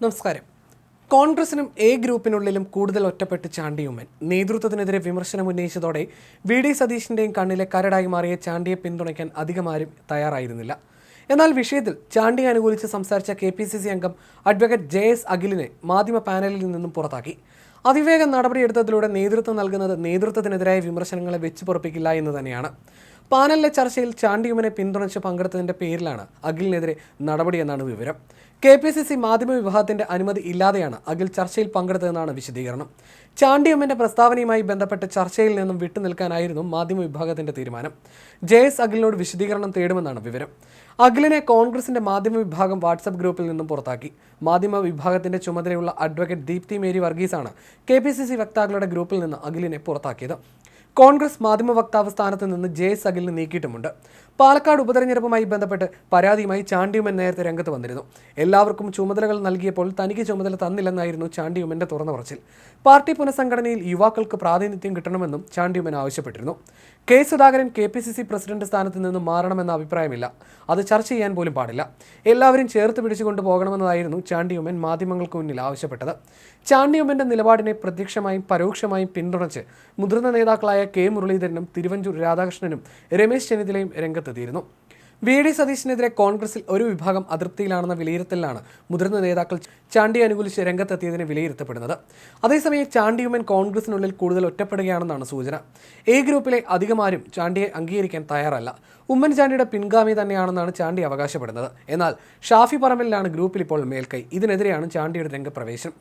നമസ്കാരം. കോൺഗ്രസിനും എ ഗ്രൂപ്പിനുള്ളിലും കൂടുതൽ ഒറ്റപ്പെട്ട് ചാണ്ടിയുമ്മൻ നേതൃത്വത്തിനെതിരെ വിമർശനം ഉന്നയിച്ചതോടെ വി ഡി സതീഷിന്റെയും കണ്ണിലെ കരടായി മാറിയ ചാണ്ടിയെ പിന്തുണയ്ക്കാൻ അധികമാരും തയ്യാറായിരുന്നില്ല. എന്നാൽ വിഷയത്തിൽ ചാണ്ടിയെ അനുകൂലിച്ച് സംസാരിച്ച കെ പി സി സി അംഗം അഡ്വക്കേറ്റ് ജെ എസ് അഖിലിനെ മാധ്യമ പാനലിൽ നിന്നും പുറത്താക്കി. അതിവേഗം നടപടിയെടുത്തതിലൂടെ നേതൃത്വം നൽകുന്നത് നേതൃത്വത്തിനെതിരായ വിമർശനങ്ങളെ വെച്ചു പുറപ്പിക്കില്ല എന്ന് തന്നെയാണ്. പാനലിലെ ചർച്ചയിൽ ചാണ്ടിയുമനെ പിന്തുണച്ച് പങ്കെടുത്തതിന്റെ പേരിലാണ് അഖിലിനെതിരെ നടപടിയെന്നാണ് വിവരം. കെ പി സി സി മാധ്യമ വിഭാഗത്തിന്റെ അനുമതി ഇല്ലാതെയാണ് അഖിൽ ചർച്ചയിൽ പങ്കെടുത്തതെന്നാണ് വിശദീകരണം. ചാണ്ടിയമ്മന്റെ പ്രസ്താവനയുമായി ബന്ധപ്പെട്ട് ചർച്ചയിൽ നിന്നും വിട്ടുനിൽക്കാനായിരുന്നു മാധ്യമ വിഭാഗത്തിന്റെ തീരുമാനം. ജെ എസ് അഖിലിനോട് വിശദീകരണം തേടുമെന്നാണ് വിവരം. അഖിലിനെ കോൺഗ്രസിന്റെ മാധ്യമ വിഭാഗം വാട്സപ്പ് ഗ്രൂപ്പിൽ നിന്നും പുറത്താക്കി. മാധ്യമ വിഭാഗത്തിന്റെ ചുമതലയുള്ള അഡ്വക്കേറ്റ് ദീപ്തി മേരി വർഗീസാണ് കെ പി സി സി വക്താക്കളുടെ ഗ്രൂപ്പിൽ നിന്ന് അഖിലിനെ പുറത്താക്കിയത്. കോൺഗ്രസ് മാധ്യമ വക്താവ് സ്ഥാനത്ത് നിന്ന് ജെ എസ് അഖിലിന് നീക്കിയിട്ടുമുണ്ട്. പാലക്കാട് ഉപതെരഞ്ഞെടുപ്പുമായി ബന്ധപ്പെട്ട് പരാതിയുമായി ചാണ്ടിയുമൻ നേരത്തെ രംഗത്ത് വന്നിരുന്നു. എല്ലാവർക്കും ചുമതലകൾ നൽകിയപ്പോൾ തനിക്ക് ചുമതല തന്നില്ലെന്നായിരുന്നു ചാണ്ടിയുമന്റെ തുറന്ന പറച്ചിൽ പാർട്ടി പുനഃസംഘടനയിൽ യുവാക്കൾക്ക് പ്രാതിനിധ്യം കിട്ടണമെന്നും ചാണ്ടിയുമൻ ആവശ്യപ്പെട്ടിരുന്നു. K Sudhakaran K P C C president സ്ഥാനത്ത് നിന്ന് മാറണമെന്ന അഭിപ്രായമില്ല. അത് ചർച്ച ചെയ്യാൻ പോലും പാടില്ല. എല്ലാവരും ചേർത്ത് പിടിച്ചുകൊണ്ട് പോകണമെന്നതായിരുന്നു ചാണ്ടിയുമൻ മാധ്യമങ്ങൾക്ക് മുന്നിൽ ആവശ്യപ്പെട്ടത്. ചാണ്ടിയുമന്റെ നിലപാടിനെ പ്രത്യക്ഷമായും പരോക്ഷമായും പിന്തുണച്ച് മുതിർന്ന നേതാക്കളായ കെ മുരളീധരനും തിരുവഞ്ചൂർ രാധാകൃഷ്ണനും രമേശ് ചെന്നിത്തലയും രംഗത്തെത്തിയിരുന്നു. വി ഡി സതീശിനെതിരെ കോൺഗ്രസിൽ ഒരു വിഭാഗം അതൃപ്തിയിലാണെന്ന വിലയിരുത്തലിലാണ് മുതിർന്ന നേതാക്കൾ ചാണ്ടി അനുകൂലിച്ച് രംഗത്തെത്തിയതിന് വിലയിരുത്തപ്പെടുന്നത്. അതേസമയം ചാണ്ടിയുമ്മൻ കോൺഗ്രസിനുള്ളിൽ കൂടുതൽ ഒറ്റപ്പെടുകയാണെന്നാണ് സൂചന. എ ഗ്രൂപ്പിലെ അധികമാരും ചാണ്ടിയെ അംഗീകരിക്കാൻ തയ്യാറല്ല. ഉമ്മൻചാണ്ടിയുടെ പിൻഗാമി തന്നെയാണെന്നാണ് ചാണ്ടി അവകാശപ്പെടുന്നത്. എന്നാൽ ഷാഫി പറമ്പലിലാണ് ഗ്രൂപ്പിൽ ഇപ്പോൾ മേൽക്കൈ. ഇതിനെതിരെയാണ് ചാണ്ടിയുടെ രംഗപ്രവേശം.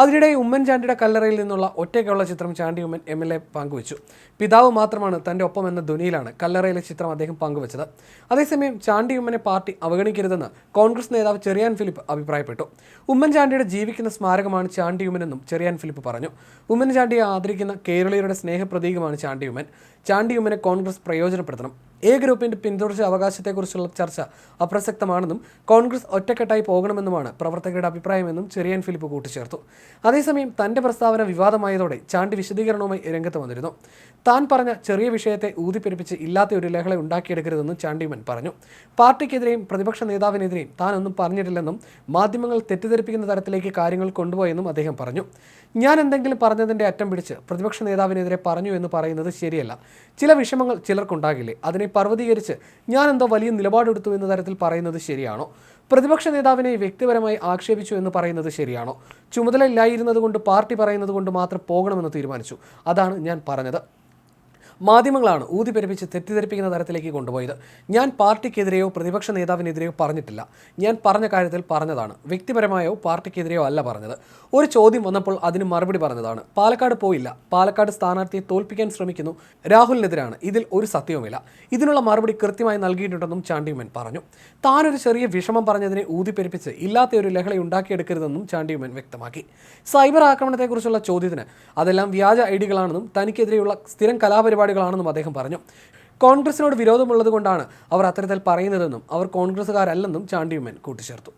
അതിനിടെ ഉമ്മൻചാണ്ടിയുടെ കല്ലറയിൽ നിന്നുള്ള ഒറ്റയ്ക്കുള്ള ചിത്രം Chandy Oommen M L A പങ്കുവച്ചു. പിതാവ് മാത്രമാണ് തന്റെ ഒപ്പം എന്ന ധ്വനിയിലാണ് കല്ലറയിലെ ചിത്രം അദ്ദേഹം പങ്കുവച്ചത്. അതേസമയം ചാണ്ടി ഉമ്മനെ പാർട്ടി അവഗണിക്കരുതെന്ന് കോൺഗ്രസ് നേതാവ് ചെറിയാൻ ഫിലിപ്പ് അഭിപ്രായപ്പെട്ടു. ഉമ്മൻചാണ്ടിയുടെ ജീവിക്കുന്ന സ്മാരകമാണ് ചാണ്ടി ഉമ്മനെന്നും ചെറിയാൻ ഫിലിപ്പ് പറഞ്ഞു. ഉമ്മൻചാണ്ടിയെ ആദരിക്കുന്ന കേരളീയരുടെ സ്നേഹപ്രതീകമാണ് ചാണ്ടി ഉമ്മൻ. ചാണ്ടി ഉമ്മനെ കോൺഗ്രസ് പ്രയോജനപ്പെടുത്തണം. എ ഗ്രൂപ്പിന്റെ പിന്തുടർച്ച അവകാശത്തെക്കുറിച്ചുള്ള ചർച്ച അപ്രസക്തമാണെന്നും കോൺഗ്രസ് ഒറ്റക്കെട്ടായി പോകണമെന്നുമാണ് പ്രവർത്തകരുടെ അഭിപ്രായമെന്നും ചെറിയാൻ ഫിലിപ്പ് കൂട്ടിച്ചേർത്തു. അതേസമയം തന്റെ പ്രസ്താവന വിവാദമായതോടെ ചാണ്ടി വിശദീകരണവുമായി രംഗത്ത് വന്നിരുന്നു. താൻ പറഞ്ഞ ചെറിയ വിഷയത്തെ ഊതിപ്പെരുപ്പിച്ച് ഇല്ലാത്ത ഒരു ലഹള ഉണ്ടാക്കിയെടുക്കരുതെന്നും ചാണ്ടിമൻ പറഞ്ഞു. പാർട്ടിക്കെതിരെയും പ്രതിപക്ഷ നേതാവിനെതിരെയും താൻ ഒന്നും പറഞ്ഞിട്ടില്ലെന്നും മാധ്യമങ്ങൾ തെറ്റിദ്ധരിപ്പിക്കുന്ന തരത്തിലേക്ക് കാര്യങ്ങൾ കൊണ്ടുപോയെന്നും അദ്ദേഹം പറഞ്ഞു. ഞാൻ എന്തെങ്കിലും പറഞ്ഞതിന്റെ അറ്റം പിടിച്ച് പ്രതിപക്ഷ നേതാവിനെതിരെ പറഞ്ഞു എന്ന് പറയുന്നത് ശരിയല്ല. ചില വിഷമങ്ങൾ ചിലർക്കുണ്ടാകില്ലേ? അതിനെ പർവതീകരിച്ച് ഞാൻ എന്തോ വലിയ നിലപാടെടുത്തു എന്ന തരത്തിൽ പറയുന്നത് ശരിയാണോ? പ്രതിപക്ഷ നേതാവിനെ വ്യക്തിപരമായി ആക്ഷേപിച്ചു എന്ന് പറയുന്നത് ശരിയാണോ? ചുമതല ഇല്ലായിരുന്നത് കൊണ്ട് പാർട്ടി പറയുന്നത് കൊണ്ട് മാത്രം പോകണമെന്ന് തീരുമാനിച്ചു. അതാണ് ഞാൻ പറഞ്ഞത്. മാധ്യമങ്ങളാണ് ഊതിപ്പെരുപ്പിച്ച് തെറ്റിദ്ധരിപ്പിക്കുന്ന തരത്തിലേക്ക് കൊണ്ടുപോയത്. ഞാൻ പാർട്ടിക്കെതിരെയോ പ്രതിപക്ഷ നേതാവിനെതിരെയോ പറഞ്ഞിട്ടില്ല. ഞാൻ പറഞ്ഞ കാര്യത്തിൽ പറഞ്ഞതാണ്. വ്യക്തിപരമായോ പാർട്ടിക്കെതിരെയോ അല്ല പറഞ്ഞത്. ഒരു ചോദ്യം വന്നപ്പോൾ അതിന് മറുപടി പറഞ്ഞതാണ്. പാലക്കാട് പോയില്ല. പാലക്കാട് സ്ഥാനാർത്ഥിയെ തോൽപ്പിക്കാൻ ശ്രമിക്കുന്നു രാഹുലിനെതിരാണ്. ഇതിൽ ഒരു സത്യവുമില്ല. ഇതിനുള്ള മറുപടി കൃത്യമായി നൽകിയിട്ടുണ്ടെന്നും ചാണ്ടിയുമൻ പറഞ്ഞു. താനൊരു ചെറിയ വിഷമം പറഞ്ഞതിനെ ഊതിപ്പെരുപ്പിച്ച് ഇല്ലാത്ത ഒരു ലഹളി ഉണ്ടാക്കിയെടുക്കരുതെന്നും ചാണ്ടിയുമൻ വ്യക്തമാക്കി. സൈബർ ആക്രമണത്തെക്കുറിച്ചുള്ള ചോദ്യത്തിന് അതെല്ലാം വ്യാജ ഐഡികളാണെന്നും തനിക്കെതിരെയുള്ള സ്ഥിരം കലാപരിപാടികളാണെന്നും അദ്ദേഹം പറഞ്ഞു. കോൺഗ്രസിനോട് വിരോധമുള്ളതുകൊണ്ടാണ് അവർ അത്തരത്തിൽ പറയുന്നതെന്നും അവർ കോൺഗ്രസ്സുകാരല്ലെന്നും ചാണ്ടിയുമ്മൻ കൂട്ടിച്ചേർത്തു.